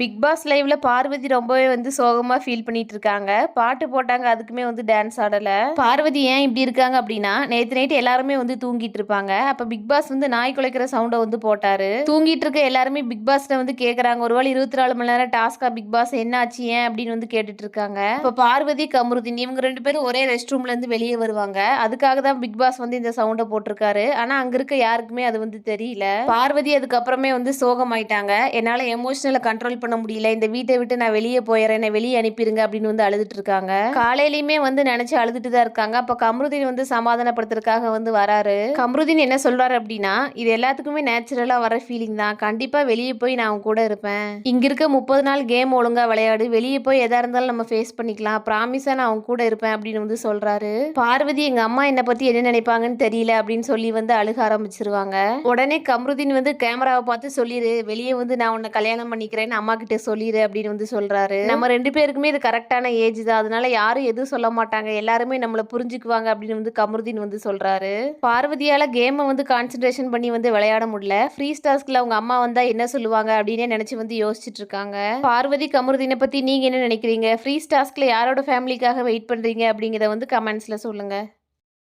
Big pass லைவ்ல பார்வதி ரொம்பவே வந்து சோகமா ஃபீல் பண்ணிட்டு இருக்காங்க பாட்டு போட்டாங்க அதுக்குமே வந்து டான்ஸ் ஆடல. பார்வதி ஏன் இப்படி இருக்காங்க அப்படின்னா நேத்து நைட்டு எல்லாருமே வந்து தூங்கிட்டு இருப்பாங்க அப்ப பிக் பாஸ் வந்து நாய் குலைக்கிற சவுண்டை வந்து போட்டாரு. தூங்கிட்டு இருக்க எல்லாருமே பிக் பாஸ்ல வந்து கேக்குறாங்க. ஒருவேளை இருபத்தி நாலு மணி நேரம் டாஸ்கா பிக் பாஸ் என்ன ஆச்சு ஏன் அப்படின்னு வந்து கேட்டுட்டு இருக்காங்க இப்ப பார்வதி கமருதின் இவங்க ரெண்டு பேரும் ஒரே ரெஸ்ட் ரூம்ல இருந்து வெளியே வருவாங்க. அதுக்காக தான் பிக் பாஸ் வந்து இந்த சவுண்டை போட்டிருக்காரு. ஆனா அங்க இருக்க யாருக்குமே அது வந்து தெரியல. பார்வதி அதுக்கப்புறமே வந்து சோகமாயிட்டாங்க. என்னால எமோஷனலை கண்ட்ரோல் பண்ண முடியல. இந்த வீட்டை விட்டு நான் வெளியே போயிடுறேன் என்னை வெளியே அனுப்பிடுங்க அப்படின்னு வந்து அழுதுட்டு இருக்காங்க. காலையிலயுமே வந்து நினைச்சு அழுதுட்டு தான் இருக்காங்க. அப்ப கமருதீன் வந்து சமாதானப்படுத்துறதுக்காக வந்து வராரு. கமருதீன் என்ன சொல்றாரு அப்படின்னா இது எல்லாத்துக்குமே நேச்சுரலா வர ஃபீலிங் தான். கண்டிப்பா வெளியே போய் நான் அவங்க கூட இருப்பேன். இங்க இருக்க முப்பது நாள் கேம் ஒழுங்கா விளையாடு. வெளியே போய் எதா இருந்தாலும் நம்ம ஃபேஸ் பண்ணிக்கலாம். ப்ராமிஸா நான் அவங்க கூட இருப்பேன் அப்படின்னு வந்து சொல்றாரு. பார்வதி எங்க அம்மா என்னை பத்தி என்ன நினைப்பாங்கன்னு தெரியல அப்படின்னு சொல்லி வந்து அழுக ஆரம்பிச்சிருவாங்க. உடனே கமருதீன் வந்து கேமராவை பார்த்து சொல்லிடு வெளியே வந்து நான் உன்னை கல்யாணம் பண்ணிக்கிறேன்னு அம்மா கிட்ட சொல்லிடு அப்படின்னு வந்து சொல்றாரு. நம்ம ரெண்டு பேருக்குமே இது கரெக்டான ஏஜ் தான். அதனால யாரும் எதுவும் சொல்ல மாட்டாங்க. எல்லாருமே நம்மள புரிஞ்சுக்குவாங்க அப்படின்னு வந்து கமருதீன் வந்து சொல்றாரு. பார்வதியால கேமை வந்து கான்சென்ட்ரேஷன் பண்ணி வந்து விளையாட முடியல. ஃப்ரீ ஸ்டாஸ்கில் அவங்க அம்மா வந்தா என்ன சொல்லுவாங்க அப்படின்னே நினைச்சு வந்து யோசிச்சுட்டு இருக்காங்க. பார்வதி கமருதீனை பத்தி நீங்க என்ன நினைக்கிறீங்க? ஃப்ரீ ஸ்டாஸ்க்ல யாரோட ஃபேமிலிக்காக வெயிட் பண்றீங்க அப்படிங்கிறத வந்து கமெண்ட்ஸ்ல சொல்லுங்க.